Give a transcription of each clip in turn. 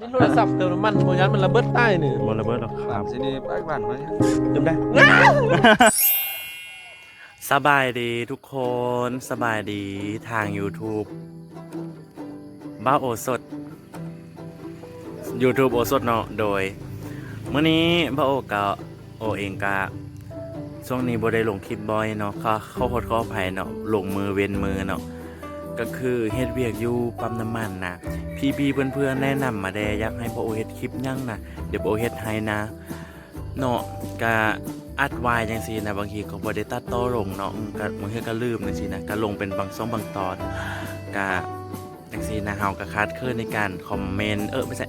นี่โทรศัพท์เติมน้ำมันโมยันมันระเบิดใต้นี่บนระเบิดหรอกคตารัมบสินี่ไปบ้านมาเนี่ยจำได้ สบายดีทุกคนสบายดีทาง YouTube บ้าโอสด YouTube โอสดเนาะโดยเมื่อนี้บ้าโอกับโอเองกะช่วงนี้บ่ได้ลงคลิปบ่อยเนาะเขาเข้าโพดเข้าภัยเนาะลงมือเว้นมือเนาะ ก็คือเฮ็ดเวียกอยู่ปั๊มน้ำมันนะพี่พี่ๆเพื่อนๆแนะนำมาแดอยากให้โอเฮ็ดคลิปยังนะเดี๋ยวโอเฮ็ดให้นะเนาะกะอัดวายจังซี่นะบางทีก็บ่ได้ตัดต่อลงเนาะมก็บางทีก็ลืมจังซี่นะก็ลงเป็นบางช่องบางตอนกะจังซี่นะเฮาก็คาดเคลื่อนในการคอมเมนต์เออไม่ใช่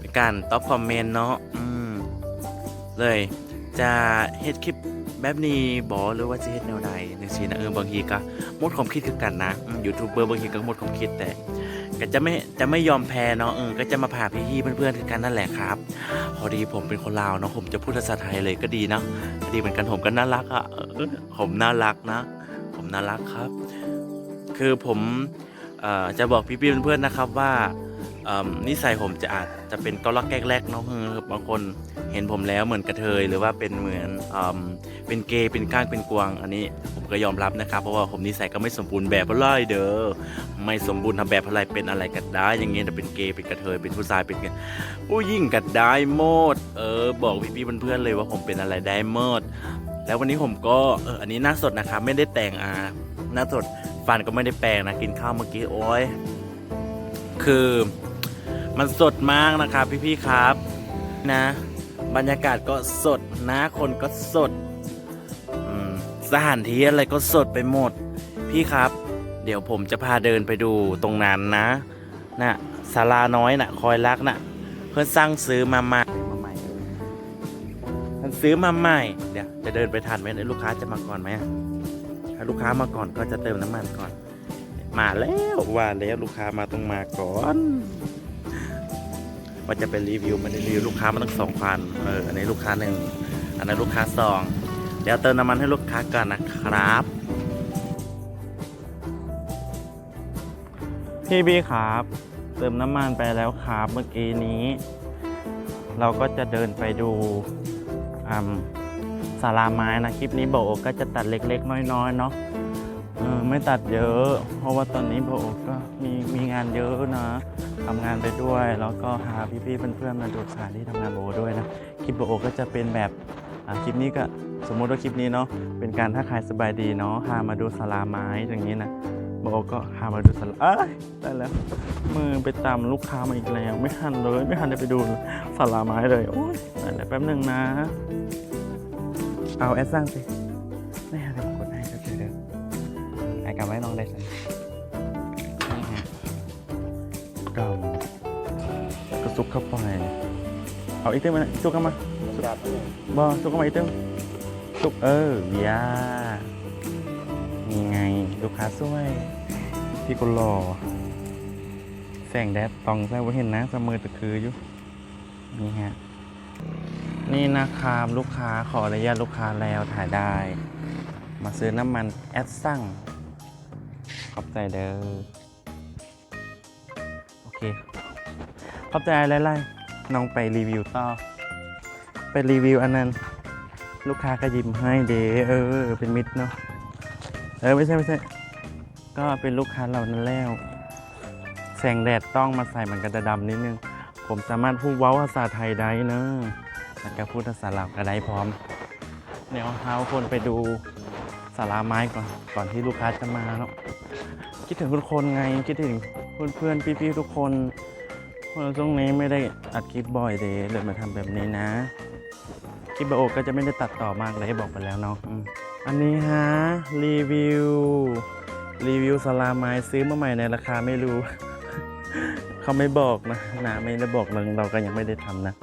ในการตอบคอมเมนต์เนาะอืมเลยจะเฮ็ดคลิป แบบนี้บ่หรือว่าจะเฮ็ดแนวใดจังซี่นะเออบางทีก็หมดความคิดคือกันนะยูทูบเบอร์บางทีก็หมดความคิดแต่ก็จะไม่จะไม่ยอมแพ้เนาะเออก็จะมาพาพี่ๆเพื่อนๆคือกันนั่นแหละครับ พอดีผมเป็นคนลาวเนาะผมจะพูดภาษาไทยเลยก็ดีเนาะดีเหมือนกันผมก็น่ารักอะ่ะผมน่ารักนะ ผมน่ารักครับ คือผมจะบอกพี่ๆเพื่อนๆนะครับว่านิสัยผมจะอาจจะเป็นก็ลักแกกแรกเนาะคือบางคนเห็นผมแล้วเหมือนกระเทยหรือว่าเป็นเหมือน เป็นเกย์เป็นก้างเป็นกวางอันนี้ผมก็ยอมรับนะครับ เพราะว่าผมนิสัยก็ไม่สมบูรณ์แบบอะไรเด้อไม่สมบูรณ์ทำแบบอะไรเป็นอะไรกันได้อย่างเงี้ยแต่เป็นเกย์เป็นกระเทยเป็นผู้ชายเป็นผู้ยิ่งกัดได้หมด เออ บอกพี่ๆเพื่อนๆเลยว่าผมเป็นอะไรได้หมด แล้ววันนี้ผมก็เอออันนี้หน้าสดนะครับไม่ได้แต่งอ่าหน้าสดฟันก็ไม่ได้แปรงนะกินข้าวเมื่อกี้โอ้ยคือมันสดมากนะครับพี่ๆครับนะ บรรยากาศก็สดนะคนก็สด สถานที่อะไรก็สดไปหมด พี่ครับ เดี๋ยวผมจะพาเดินไปดูตรงนั้นนะน่ะศาลาน้อยน่ะ คอยรักน่ะ เพื่อนสร้างซื้อมาใหม่มาใหม่มันซื้อมาใหม่ เดี๋ยวจะเดินไปทันไหมเดี๋ยลูกค้าจะมาก่อนไหมถ้าลูกค้ามาก่อนก็จะเติมน้ำมันก่อน มาแล้วว่าแล้วลูกค้ามาต้องมาก่อนว่าจะเป็นรีวิวมันรีวิวลูกค้ามาตั้งสองพันเอออันนี้ลูกค้าหนึ่งอันนั้นลูกค้าสอง เดี๋ยวเติมน้ำมันให้ลูกค้าก่อนนะครับ พี่บีครับ เติมน้ำมันไปแล้วครับเมื่อกี้นี้ เราก็จะเดินไปดูอ่าศาลาไม้นะคลิปนี้โบโอก็จะตัดเล็ก ๆ น้อยๆเนาะไม่ตัดเยอะ เพราะว่าตอนนี้โบโอก็มีมีงานเยอะนะทำงานไปด้วย แล้วก็หาพี่ๆเพื่อนๆมาดูสถานที่ทำงานโบโอด้วยนะคลิปโบโอก็จะเป็นแบบคลิปนี้ก็ สมมุติว่าคลิปนี้เนาะเป็นการทักทายสบายดีเนาะพามาดูศาลาไม้อย่างนี้นะโบโอก็พามาดูศาลาเอ้ยได้แล้ว มือไปตามลูกค้ามาอีกแล้วไม่ทันเลย ไม่ทันได้ไปดูสาราไม้เลยโอ้ยเดี๋ยวแป๊บหนึ่งนะ เอาแอดสร้างสิไม่หาเดี๋ยวกดให้ก็เจอเดี๋ยวไอ้กำไว้น้องได้สินี่ฮะกำกระซุกเข้าไปเอาอีกเต้มมาซุกเข้ามาบอซุกเข้ามาอีกเต้ม ซุกเออเบียร์นี่ไง ลูกค้าสวย พี่กุหล่อแสงแดดตองแซ่บเห็นนะสมือตะคืออยู่ นี่ฮะ นี่นะครับลูกค้าขออนุญาตลูกค้าแล้วถ่ายได้ มาซื้อน้ำมันแอดสั่งขอบใจเด้อ โอเค ขอบใจอะไรๆน้องไปรีวิวต่อ ไปรีวิวอันนั้น ลูกค้าก็ยิ้มให้เดเออ เป็นมิตรเนาะเออไม่ใช่ไม่ใช่ ก็เป็นลูกค้าเรานั่นแล้วแสงแดดต้องมาใส่มันก็จะดำนิดนึง ผมสามารถพูดเว้าภาษาไทยได้เนอะแล้วก็พูดภาษาลาวก็ได้พร้อม เดี๋ยวเฮาคนไปดูสาราไม้ก่อนก่อนที่ลูกค้าจะมาเนาะคิดถึงทุกคนไงคิดถึงเพื่อนๆพี่ๆทุกคนเพราะช่วงนี้ไม่ได้อัดคลิปบ่อยเดยเลยมาทำแบบนี้นะ ลิปโอก็จะไม่ได้ตัดต่อมากเลยบอกไปแล้วเนาะอันนี้ฮะรีวิวรีวิวสลาไม้ซื้อมาใหม่ในราคาไม่รู้ เขาไม่บอกนะนะไม่ได้บอกเราเราก็ยังไม่ได้ทำนะ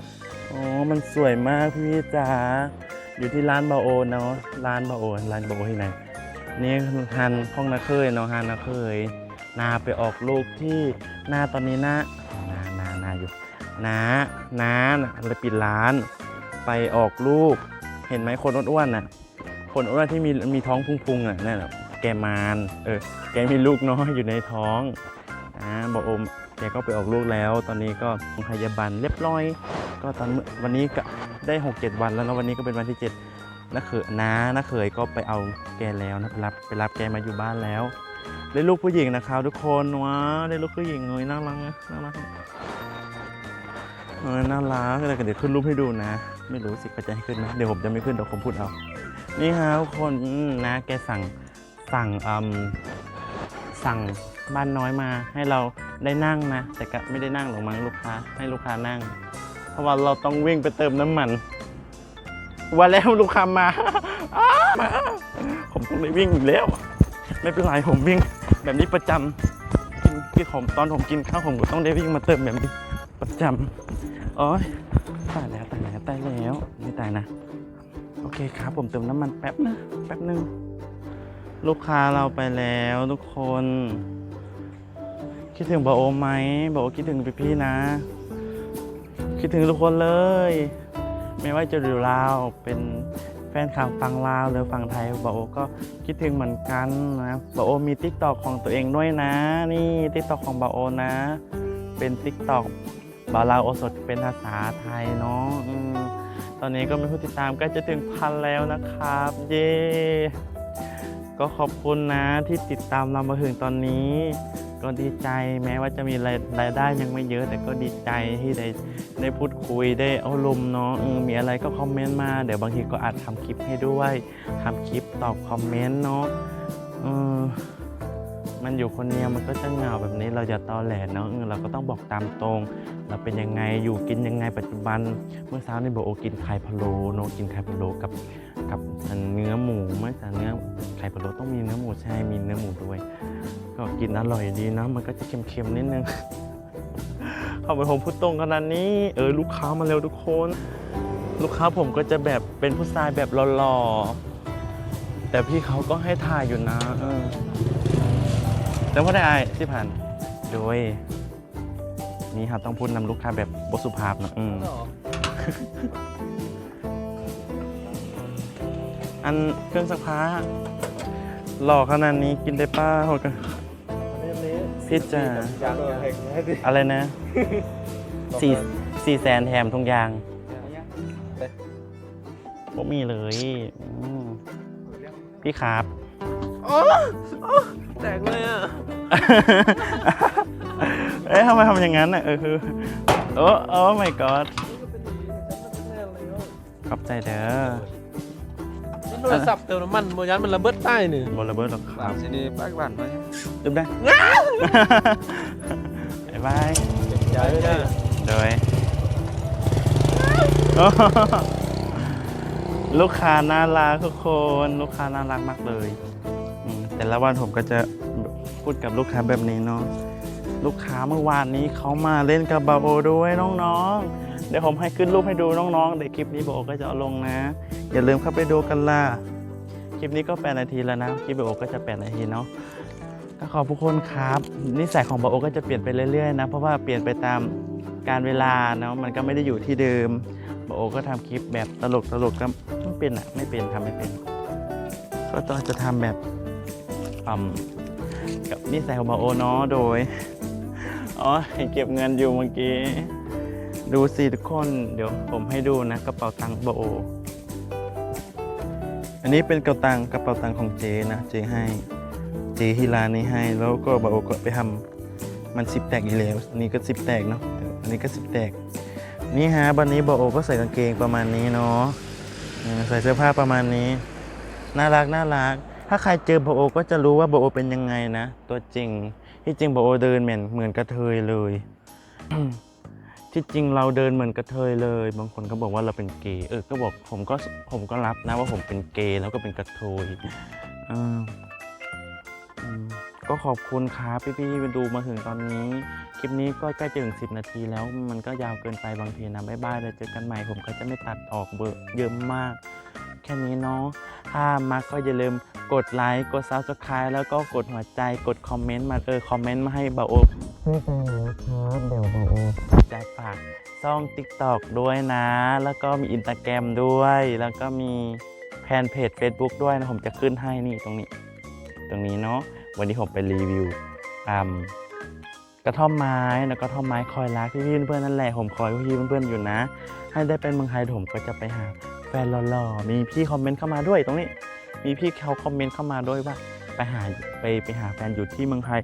อ๋อมันสวยมากพี่จ๋าอยู่ที่ร้านบาโอเนาะร้านบาโอร้านบาโอที่ไหนนี่ฮันห้องนาเคยเนาะฮันนาเคยนาไปออกลูกที่หน้าตอนนี้นะนานานาอยู่นานาน่ะเลยปิดร้าน ไปออกลูก เห็นไหมคนอ้วนๆน่ะ คนอ้วนที่มีมีท้องพุงๆอะนั่นแหละแกมานเออแกมีลูกน้อยอยู่ในท้องอ่าบอกโอมแกก็ไปออกลูกแล้ว ตอนนี้ก็โรงพยาบาลเรียบร้อย ก็ตอนมื้อวันนี้ก็ได้หกเจ็ดวันแล้วนะวันนี้ก็เป็นวันที่เจ็ดน้าเขยน้าน้าเขยก็ไปเอาแกแล้วนะไปรับไปรับแกมาอยู่บ้านแล้วได้ลูกผู้หญิงนะครับทุกคนว้าได้ลูกผู้หญิงเลยน่ารักนะน่ารักเออน่ารักเดี๋ยวขึ้นรูปให้ดูนะ ไม่รู้สิเขาจะให้ขึ้นไหมเดี๋ยวผมจะไม่ขึ้นเดี๋ยวผมพูดเอา นี่ฮะทุกคนนะแกสั่งสั่งอืมสั่งบ้านน้อยมาให้เราได้นั่งนะ แต่ก็ไม่ได้นั่งหรอกมั้งลูกค้าให้ลูกค้านั่ง เพราะว่าเราต้องวิ่งไปเติมน้ำมันว่าแล้วลูกค้ามาามาผมต้องได้วิ่งอีกแล้ว ไม่เป็นไรผมวิ่งแบบนี้ประจำกินกินผมตอนผมกินข้าวผมก็ต้องได้วิ่งมาเติมแบบนี้ประจำอ้ย ตายแล้วตายแล้วตายแล้วไม่ตายนะ โอเคครับผมเติมน้ำมันแป๊บนะแป๊บหนึ่งลูกค้าเราไปแล้วทุกคน คิดถึงบาโอไหมบาโอคิดถึงพี่ๆนะ คิดถึงทุกคนเลย ไม่ว่าจะอยู่ลาวเป็นแฟนข่าวฟังลาวหรือฟังไทยบาโอก็คิดถึงเหมือนกันนะบาโอมีติ๊กตอกของตัวเองด้วยนะ นี่ติ๊กตอกของบาโอนะ เป็นติ๊กตอก บาลาวโอสดเป็นภาษาไทยเนาะอตอนนี้ก็มีผู้ติดตามใกล้จะถึงพันแล้วนะครับ เย่ก็ขอบคุณนะที่ติดตามเรามาถึงตอนนี้ ก็ดีใจแม้ว่าจะมีรายรายได้ยังไม่เยอะ แต่ก็ดีใจที่ได้ได้พูดคุยได้เอารมณ์เนาะมีอะไรก็คอมเมนต์มา เดี๋ยวบางทีก็อาจทำคลิปให้ด้วยทำคลิปตอบคอมเมนต์เนาะ มันอยู่คนเดียวมันก็จะเหงาแบบนี้เราจะตอแหลเนาะเออเราก็ต้องบอกตามตรง เราเป็นยังไงอยู่กินยังไงปัจจุบัน เมื่อเช้านี่บอกโอกินไข่พะโล้เนอะกินไข่พะโล้กับกับเนื้อหมูเมื่อแต่เนื้อไข่พะโล้ต้องมีเนื้อหมูใช่มีเนื้อหมูด้วย ก็กินอร่อยดีนะมันก็จะเค็มๆนิดนึงเขาไปผมพูดตรงขนาดนี้ เออลูกค้ามาเร็วทุกคน ลูกค้าผมก็จะแบบเป็นผู้ชายแบบหล่อๆแต่พี่เขาก็ให้ถ่ายอยู่นะเออ แต่ว่าได้อายที่ผ่าน โดย นี่ครับต้องพูดนำลูกค้าแบบบสุภาพเนอะอืมอันเครื่องซักผ้าหล่อขนาดนี้กินได้ป้าโหดกันพี่จ๋ายังให้ดิอะไรนะสี่สี่แสนแถมทุกอย่างบ่มีเลยอืมพี่ครับ แตกเลยอะ เอ๊ะทำไมทำอย่างนั้นอะเออคือโอ้โอ้ my god ขอบใจเด้อโทรศัพท์เติมน้ำมันโมยันมันระเบิดใต้นี่บอระเบิดหรอกคสารัมบซีดีปักบ้านไว้ดื่มได้ บ๊ายบายใหญ่เลย โดยลูกค้าน่ารักทุกคน ลูกค้าน่ารักมากเลยอืม แต่ละวันผมก็จะพูดกับลูกค้าแบบนี้เนาะลูกค้าเมื่อวานนี้เขามาเล่นกับบาโอด้วยน้องๆ เดี๋ยวผมให้ขึ้นรูปให้ดูน้องๆเดี๋ยวคลิปนี้บาโอก็จะเอาลงนะ อย่าลืมเข้าไปดูกันล่ะ คลิปนี้ก็ 8 นาทีแล้วนะ คลิปบาโอก็จะ 8 นาทีเนาะก็ขอบทุกคนครับ นิสัยของบาโอก็จะเปลี่ยนไปเรื่อยๆนะ เพราะว่าเปลี่ยนไปตามการเวลาเนาะ มันก็ไม่ได้อยู่ที่เดิมบาโอก็ทำคลิปแบบตลกตลกๆก็ไม่เป็นอะไม่เป็นทำไม่เป็น ก็ต้องจะทำแบบ อืมกับนิสัยของบาโอเนาะโดยอ๋อให้เก็บเงินอยู่เมื่อกี้ ดูสิทุกคน เดี๋ยวผมให้ดูนะกระเป๋าตังค์บาโอ อันนี้เป็นกระเป๋าตังค์กระเป๋าตังค์ของเจนะเจให้เจที่ร้านนี้ให้ แล้วก็บาโอก็ไปทำมันสิบแตกอีกแล้วอันนี้ก็สิบแตกเนาะอันนี้ก็สิบแตก นี่ฮะวันนี้บาโอก็ใส่กางเกงประมาณนี้เนาะใส่เสื้อผ้าประมาณนี้ น่ารักน่ารัก ถ้าใครเจอโบโอก็จะรู้ว่าโบโอเป็นยังไงนะ ตัวจริง ที่จริงโบโอเดินเหมือนเหมือนกระเทยเลย ที่จริงเราเดินเหมือนกระเทยเลย บางคนก็บอกว่าเราเป็นเกย์เออก็บอกผมก็ผมก็รับนะว่าผมเป็นเกย์แล้วก็เป็นกระเทยอออืมก็ขอบคุณครับพี่ๆไปดูมาถึงตอนนี้ คลิปนี้ก็ใกล้จะถึง 10 นาทีแล้วมันก็ยาวเกินไปบางทีนะบ๊ายบายเดี๋ยวเจอกันใหม่ผมก็จะไม่ตัดออกเบอร์เยอะมาก ค่นี้เนาะ ถ้ามักก็อย่าลืมกดไลค์ กด subscribe แล้วก็กดหัวใจ กดคอมเมนต์มาเออคอมเมนต์มาให้บาโอช่วยกันนะครับเดี๋ยวบาโอจะฝากช่อง TikTok ด้วยนะ แล้วก็มีอิน t a g แกรมด้วย แล้วก็มีแฟนเพจ Facebook ด้วยนะ ผมจะขึ้นให้นี่ตรงนี้ ตรงนี้เนาะ วันนี้ผมไปรีวิวอืมกระท่อมไม้แล้วกระท่อมไม้คอยรักพี่ๆเพื่อนๆนั่นแหละผมคอยพี่ๆเพื่อนๆอยู่นะ ให้ได้เป็นเมืองไทยผมก็จะไปหา แฟนหล่อๆมีพี่คอมเมนต์เข้ามาด้วยตรงนี้ มีพี่เขาคอมเมนต์เข้ามาด้วยว่า ไปหาไปไปหาแฟนอยู่ที่เมืองไทย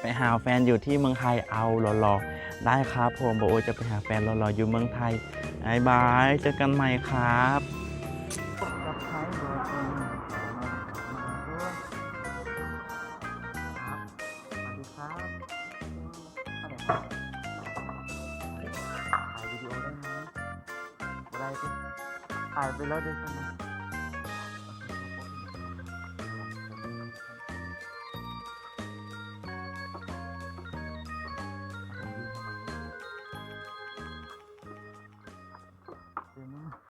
ไปหาแฟนอยู่ที่เมืองไทยเอาหล่อๆได้ครับผมบอกโอจะไปหาแฟนหล่อๆอยู่เมืองไทยบายบายเจอกันใหม่ครับครเบ อร์เอ